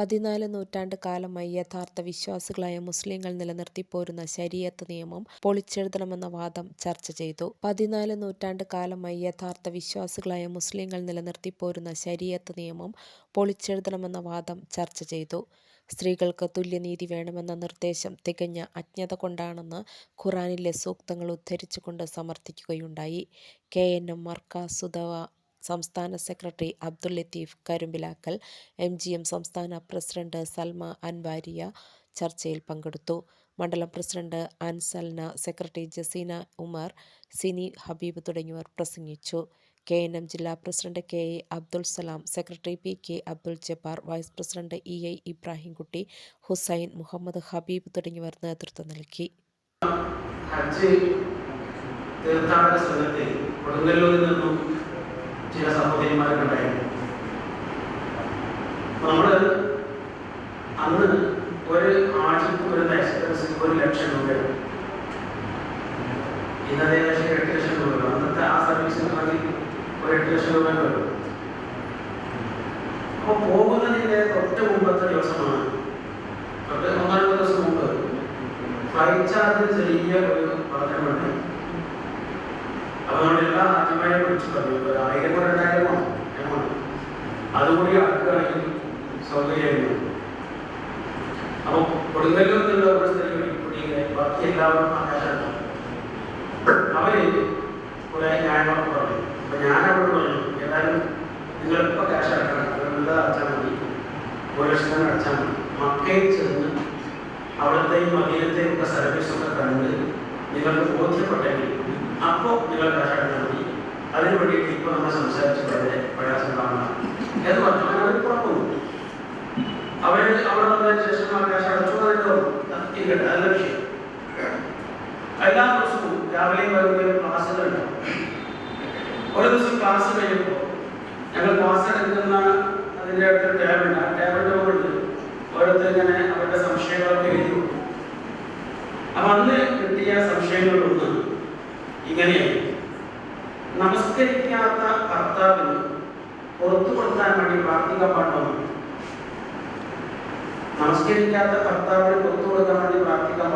പതിനാല് നൂറ്റാണ്ട് കാലമായി യഥാർത്ഥ വിശ്വാസികളായ മുസ്ലിങ്ങൾ നിലനിർത്തിപ്പോരുന്ന ശരീരത്ത് നിയമം പൊളിച്ചെഴുതണമെന്ന വാദം ചർച്ച ചെയ്തു. പതിനാല് നൂറ്റാണ്ട് കാലമായി യഥാർത്ഥ വിശ്വാസികളായ മുസ്ലിങ്ങൾ നിലനിർത്തിപ്പോരുന്ന ശരീരത്ത് നിയമം പൊളിച്ചെഴുതണമെന്ന വാദം ചർച്ച ചെയ്തു. സ്ത്രീകൾക്ക് തുല്യനീതി വേണമെന്ന നിർദ്ദേശം തികഞ്ഞ അജ്ഞത കൊണ്ടാണെന്ന് ഖുറാനിലെ സൂക്തങ്ങൾ ഉദ്ധരിച്ചുകൊണ്ട് സമർത്ഥിക്കുകയുണ്ടായി. കെ. എൻ. എം മർകസുദ്ദഅവ സംസ്ഥാന secretary Abdul Latheef Karumbilakkal, M. G. M സംസ്ഥാന പ്രസിഡന്റ് സൽമ അൻവാരിയ ചർച്ചയിൽ പങ്കെടുത്തു. മണ്ഡലം പ്രസിഡന്റ് അൻസൽന, സെക്രട്ടറി ജസീന ഉമർ, സിനി ഹബീബ് തുടങ്ങിയവർ പ്രസംഗിച്ചു. കെ. എൻ. എം ജില്ലാ president K. A. Abdul Salam, secretary P. K. Abdul Jabbar, vice president E. I. Ibrahimkutty, Hussain, Muhammad Habeeb തുടങ്ങിയവർ നേതൃത്വം നൽകി. തീർത്ഥാടന സ്ഥലത്തിൽ കൊടുങ്ങല്ലൂരിൽ നിന്നും ചില സഹോദരിമാരൊക്കെ ഉണ്ടായിരുന്നു നമ്മൾ അന്ന് ഒരു ആഴ്ചക്ക് വരുന്ന എക്സ്പെൻസ് ഒരു ലക്ഷം രൂപയാണ് ഇന്നത്തെ ഏകദേശം എട്ട് ലക്ഷം രൂപ അന്നത്തെ ആ സർവീസിന് മതി ഒരു എട്ട് ലക്ഷം രൂപ വരും അപ്പോൾ പോകുന്നതിന്റെ തൊട്ട് മുമ്പത്തെ ദിവസമാണ്. തൊട്ട് ഒന്നാം ദിവസം മുമ്പ്. ചാർജ് ചെറിയ ഒരു വർധനമുണ്ട് അപ്പോൾ നമ്മളെല്ലാ ആദ്യമായി കുറിച്ച് പറഞ്ഞു ഒരു ആയിരമോ രണ്ടായിരമോ എമൗണ്ട് അതുകൂടി ആക്കുകയാണെങ്കിൽ സൗകര്യമായിരുന്നു. അപ്പോൾ കൊടുങ്ങല്ലൂർ എന്നുള്ള ഒരു സ്ഥലം കുട്ടികളെ ബാക്കി എല്ലാവരും ആകാശമാണ് അവർ കുറെ ന്യായങ്ങളൊക്കെ പറഞ്ഞു. അപ്പൊ ഞാൻ അവരോട് പറഞ്ഞു ഏതായാലും നിങ്ങളിപ്പോ ക്യാഷ് അടക്കണം. വെറുതെ അടച്ചാൽ മതി. ഒരു ലക്ഷം അടച്ചാൽ മതി. മക്കയിൽ ചെന്ന് അവിടുത്തെയും മദീനത്തെയും ഒക്കെ സർവീസൊക്കെ കണ്ട് നിങ്ങൾക്ക് ബോധ്യപ്പെട്ടെങ്കിൽ അപ്പോൾ നിങ്ങൾ അടച്ചാൽ മതി അതിനു വേണ്ടിയിട്ട് ഇപ്പോൾ നമ്മൾ സംസാരിച്ചു വളരെ പ്രയാസം കാണണം എന്ന് പറഞ്ഞാൽ അവർ പുറത്തു അവർ അവിടെ വന്നതിന് ശേഷം ആ ക്യാഷ് അടച്ചു അതിന്റെ ഇരിക്കട്ടെ നല്ല വിഷയം. എല്ലാ ദിവസവും രാവിലെയും വൈകുന്നേരം ക്ലാസ്സുകളുണ്ടാവും ഒരു ദിവസം ക്ലാസ് കഴിയുമ്പോൾ ഞങ്ങൾ ക്ലാസ് എടുക്കുന്ന അതിന്റെ അടുത്ത് ടേബിൾ ആ ടേബിളിന്റെ മുകളിൽ ഇങ്ങനെയാണ്. നമസ്കരിക്കാത്ത ഭർത്താവിന് പുറത്തു കൊടുക്കാൻ വേണ്ടി പ്രാർത്ഥിക്കാൻ പാടുന്നു നമസ്കരിക്കാത്ത ഭർത്താവിന് പുറത്തു കൊടുക്കാൻ വേണ്ടി പ്രാർത്ഥിക്കാൻ